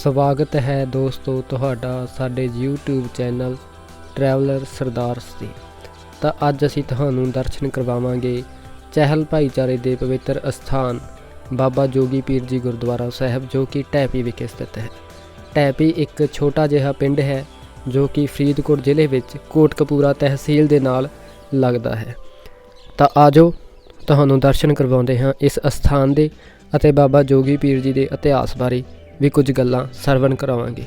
ਸਵਾਗਤ ਹੈ ਦੋਸਤੋ ਤੁਹਾਡਾ ਸਾਡੇ YouTube ਚੈਨਲ ਟਰੈਵਲਰ ਸਰਦਾਰ ਤੇ ਤਾਂ ਅੱਜ ਅਸੀਂ ਤੁਹਾਨੂੰ ਦਰਸ਼ਨ ਕਰਵਾਵਾਂਗੇ ਚਹਿਲ ਭਾਈਚਾਰੇ ਦੇ ਪਵਿੱਤਰ ਅਸਥਾਨ ਬਾਬਾ ਜੋਗੀ ਪੀਰ ਜੀ ਗੁਰਦੁਆਰਾ ਸਾਹਿਬ, ਜੋ ਕਿ ਟੈਪੀ ਵਿਖੇ ਸਥਿਤ ਹੈ। ਟੈਪੀ ਇੱਕ ਛੋਟਾ ਜਿਹਾ ਪਿੰਡ ਹੈ, ਜੋ ਕਿ ਫਰੀਦਕੋਟ ਜ਼ਿਲ੍ਹੇ ਵਿੱਚ ਕੋਟਕਪੂਰਾ ਤਹਿਸੀਲ ਦੇ ਨਾਲ ਲੱਗਦਾ ਹੈ। ਤਾਂ ਆਜੋ ਤੁਹਾਨੂੰ ਦਰਸ਼ਨ ਕਰਵਾਉਂਦੇ ਹਾਂ ਇਸ ਅਸਥਾਨ ਦੇ ਅਤੇ ਬਾਬਾ ਜੋਗੀ ਪੀਰ ਜੀ ਦੇ ਇਤਿਹਾਸ ਬਾਰੇ। ਵੀ ਕੁਝ ਗੱਲਾਂ ਸਰਵਣ ਕਰਾਵਾਂਗੇ।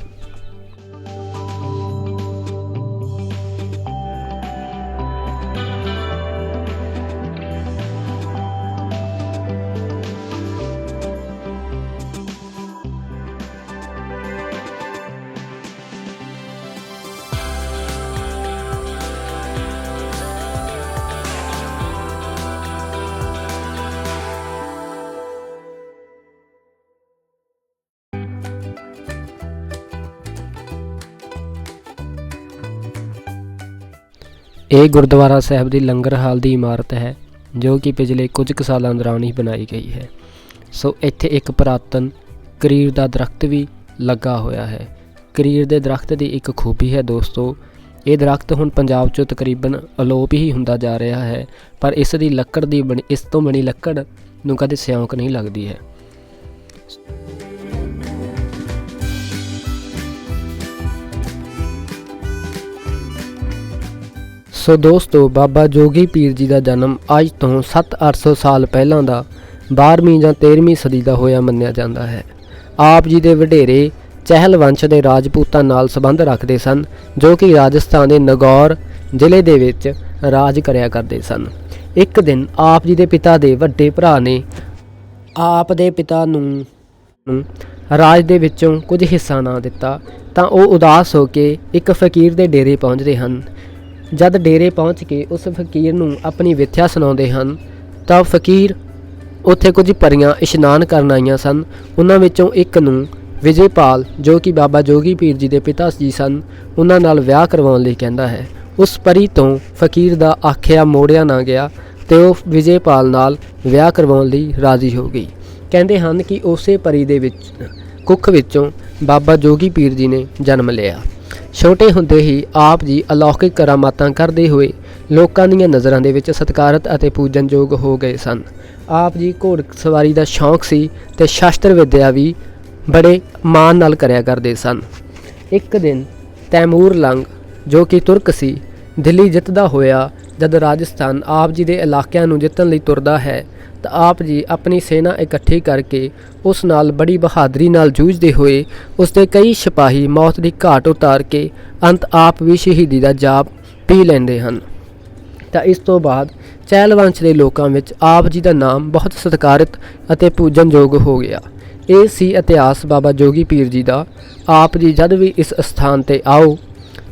ਇਹ ਗੁਰਦੁਆਰਾ ਸਾਹਿਬ ਦੀ ਲੰਗਰ ਹਾਲ ਦੀ ਇਮਾਰਤ ਹੈ, ਜੋ ਕਿ ਪਿਛਲੇ ਕੁਝ ਕੁ ਸਾਲਾਂ ਦੌਰਾਨ ਹੀ ਬਣਾਈ ਗਈ ਹੈ। ਸੋ ਇੱਥੇ ਇੱਕ ਪੁਰਾਤਨ ਕਰੀਰ ਦਾ ਦਰਖਤ ਵੀ ਲੱਗਾ ਹੋਇਆ ਹੈ। ਕਰੀਰ ਦੇ ਦਰਖਤ ਦੀ ਇੱਕ ਖੂਬੀ ਹੈ ਦੋਸਤੋ। ਇਹ ਦਰਖਤ ਹੁਣ ਪੰਜਾਬ 'ਚੋਂ ਤਕਰੀਬਨ ਅਲੋਪ ਹੀ ਹੁੰਦਾ ਜਾ ਰਿਹਾ ਹੈ, ਪਰ ਇਸ ਦੀ ਲੱਕੜ ਦੀ ਬਣੀ ਇਸ ਤੋਂ ਬਣੀ ਲੱਕੜ ਨੂੰ ਕਦੇ ਸਿਉਂਕ ਨਹੀਂ ਲੱਗਦੀ ਹੈ। ਸੋ ਦੋਸਤੋ, ਬਾਬਾ ਜੋਗੀ ਪੀਰ ਜੀ ਦਾ ਜਨਮ ਅੱਜ ਤੋਂ 7-800 ਸਾਲ ਪਹਿਲਾਂ ਦਾ 12ਵੀਂ ਜਾਂ 13ਵੀਂ ਸਦੀ ਦਾ ਹੋਇਆ ਮੰਨਿਆ ਜਾਂਦਾ ਹੈ। ਆਪ ਜੀ ਦੇ ਵਡੇਰੇ ਚਹਿਲ ਵੰਸ਼ ਦੇ ਰਾਜਪੂਤਾਂ ਨਾਲ ਸੰਬੰਧ ਰੱਖਦੇ ਸਨ, ਜੋ ਕਿ ਰਾਜਸਥਾਨ ਦੇ ਨਗੌਰ ਜ਼ਿਲ੍ਹੇ ਦੇ ਵਿੱਚ ਰਾਜ ਕਰਿਆ ਕਰਦੇ ਸਨ। ਇੱਕ ਦਿਨ ਆਪ ਜੀ ਦੇ ਪਿਤਾ ਦੇ ਵੱਡੇ ਭਰਾ ਨੇ ਆਪ ਦੇ ਪਿਤਾ ਨੂੰ ਨੂੰ ਰਾਜ ਦੇ ਵਿੱਚੋਂ ਕੁਝ ਹਿੱਸਾ ਨਾ ਦਿੱਤਾ, ਤਾਂ ਉਹ ਉਦਾਸ ਹੋ ਕੇ ਇੱਕ ਫਕੀਰ ਦੇ ਡੇਰੇ ਪਹੁੰਚਦੇ ਹਨ। ਜਦ ਡੇਰੇ ਪਹੁੰਚ ਕੇ ਉਸ ਫਕੀਰ ਨੂੰ ਆਪਣੀ ਵਿਥਿਆ ਸੁਣਾਉਂਦੇ ਹਨ, ਤਾਂ ਫਕੀਰ ਉੱਥੇ ਕੁਝ ਪਰੀਆਂ ਇਸ਼ਨਾਨ ਕਰਨ ਆਈਆਂ ਸਨ। ਉਹਨਾਂ ਵਿੱਚੋਂ ਇੱਕ ਨੂੰ ਵਿਜੇਪਾਲ, ਜੋ ਕਿ ਬਾਬਾ ਜੋਗੀ ਪੀਰ ਜੀ ਦੇ ਪਿਤਾ ਜੀ ਸਨ, ਉਹਨਾਂ ਨਾਲ ਵਿਆਹ ਕਰਵਾਉਣ ਲਈ ਕਹਿੰਦਾ ਹੈ। ਉਸ ਪਰੀ ਤੋਂ ਫਕੀਰ ਦਾ ਆਖਿਆ ਮੋੜਿਆ ਨਾ ਗਿਆ ਤੇ ਉਹ ਵਿਜੇਪਾਲ ਨਾਲ ਵਿਆਹ ਕਰਵਾਉਣ ਲਈ ਰਾਜ਼ੀ ਹੋ ਗਈ। ਕਹਿੰਦੇ ਹਨ ਕਿ ਉਸੇ ਪਰੀ ਦੇ ਵਿੱਚ, ਕੁੱਖ ਵਿੱਚੋਂ ਬਾਬਾ ਜੋਗੀ ਪੀਰ ਜੀ ਨੇ ਜਨਮ ਲਿਆ। ਛੋਟੇ ਹੁੰਦੇ ਹੀ ਆਪ ਜੀ ਅਲੌਕਿਕ ਕਰਾਮਾਤਾਂ ਕਰਦੇ ਹੋਏ ਲੋਕਾਂ ਦੀਆਂ ਨਜ਼ਰਾਂ ਦੇ ਵਿੱਚ ਸਤਿਕਾਰਤ ਅਤੇ ਪੂਜਨਯੋਗ ਹੋ ਗਏ ਸਨ। ਆਪ ਜੀ ਘੋੜ ਸਵਾਰੀ ਦਾ ਸ਼ੌਂਕ ਸੀ ਤੇ ਸ਼ਾਸਤਰ ਵਿਦਿਆ ਵੀ ਬੜੇ ਮਾਣ ਨਾਲ ਕਰਿਆ ਕਰਦੇ ਸਨ। ਇੱਕ ਦਿਨ ਤੈਮੂਰ ਲੰਗ ਜੋ ਕਿ ਤੁਰਕ ਸੀ ਦਿੱਲੀ ਜਿੱਤਦਾ ਹੋਇਆ ਜਦ ਰਾਜਸਥਾਨ ਆਪ ਜੀ ਦੇ ਇਲਾਕਿਆਂ ਨੂੰ ਜਿੱਤਣ ਲਈ ਤੁਰਦਾ ਹੈ, ਤਾਂ ਆਪ ਜੀ ਆਪਣੀ ਸੈਨਾ ਇਕੱਠੀ ਕਰਕੇ ਉਸ ਨਾਲ ਬੜੀ ਬਹਾਦਰੀ ਨਾਲ ਜੂਝਦੇ ਹੋਏ ਉਸ ਦੇ ਕਈ ਸਿਪਾਹੀ ਮੌਤ ਦੀ ਘਾਟ ਉਤਾਰ ਕੇ ਅੰਤ ਆਪ ਵੀ ਸ਼ਹੀਦੀ ਦਾ ਜਾਪ ਪੀ ਲੈਂਦੇ ਹਨ। ਤਾਂ ਇਸ ਤੋਂ ਬਾਅਦ ਚਹਿਲ ਵੰਸ਼ ਦੇ ਲੋਕਾਂ ਵਿੱਚ ਆਪ ਜੀ ਦਾ ਨਾਮ ਬਹੁਤ ਸਤਿਕਾਰਿਤ ਅਤੇ ਪੂਜਨਯੋਗ ਹੋ ਗਿਆ। ਇਹ ਸੀ ਇਤਿਹਾਸ ਬਾਬਾ ਜੋਗੀ ਪੀਰ ਜੀ ਦਾ। ਆਪ ਜੀ ਜਦ ਵੀ ਇਸ ਸਥਾਨ ਤੇ ਆਓ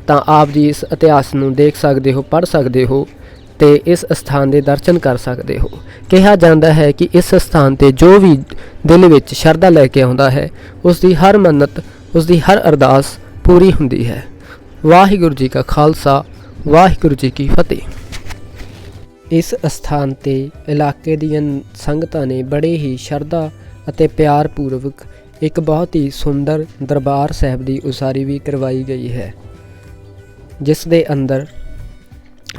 ਤਾਂ ਆਪ ਜੀ ਇਸ ਇਤਿਹਾਸ ਨੂੰ ਦੇਖ ਸਕਦੇ ਹੋ, ਪੜ੍ਹ ਸਕਦੇ ਹੋ ਤੇ ਇਸ ਸਥਾਨ ਦੇ ਦਰਸ਼ਨ ਕਰ ਸਕਦੇ ਹੋ। ਕਿਹਾ ਜਾਂਦਾ ਹੈ ਕਿ ਇਸ ਸਥਾਨ ਤੇ ਜੋ ਵੀ ਦਿਲ ਵਿੱਚ ਸ਼ਰਧਾ ਲੈ ਕੇ ਆਉਂਦਾ ਹੈ ਉਸ ਦੀ ਹਰ ਮੰਨਤ ਉਸ ਦੀ ਹਰ ਅਰਦਾਸ ਪੂਰੀ ਹੁੰਦੀ ਹੈ। ਵਾਹਿਗੁਰੂ ਜੀ ਕਾ ਖਾਲਸਾ, ਵਾਹਿਗੁਰੂ ਜੀ ਕੀ ਫਤਿਹ। ਇਸ ਸਥਾਨ ਤੇ ਇਲਾਕੇ ਦੀਆਂ ਸੰਗਤਾਂ ਨੇ ਬੜੇ ਹੀ ਸ਼ਰਧਾ ਅਤੇ ਪਿਆਰ ਪੂਰਵਕ ਇੱਕ ਬਹੁਤ ਹੀ ਸੁੰਦਰ ਦਰਬਾਰ ਸਾਹਿਬ ਦੀ ਉਸਾਰੀ ਵੀ ਕਰਵਾਈ ਗਈ ਹੈ। ਜਿਸ ਦੇ ਅੰਦਰ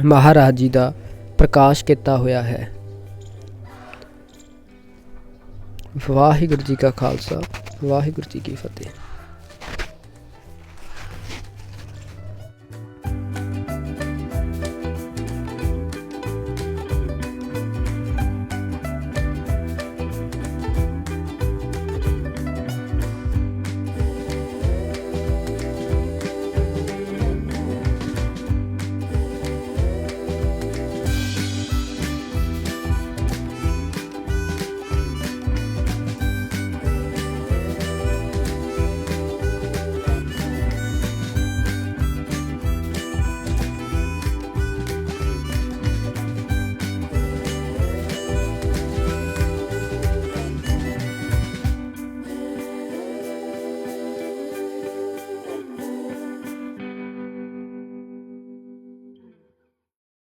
ਮਹਾਰਾਜ ਜੀ ਦਾ ਪ੍ਰਕਾਸ਼ ਕੀਤਾ ਹੋਇਆ ਹੈ। ਵਾਹਿਗੁਰੂ ਜੀ ਕਾ ਖਾਲਸਾ, ਵਾਹਿਗੁਰੂ ਜੀ ਕੀ ਫਤਿਹ।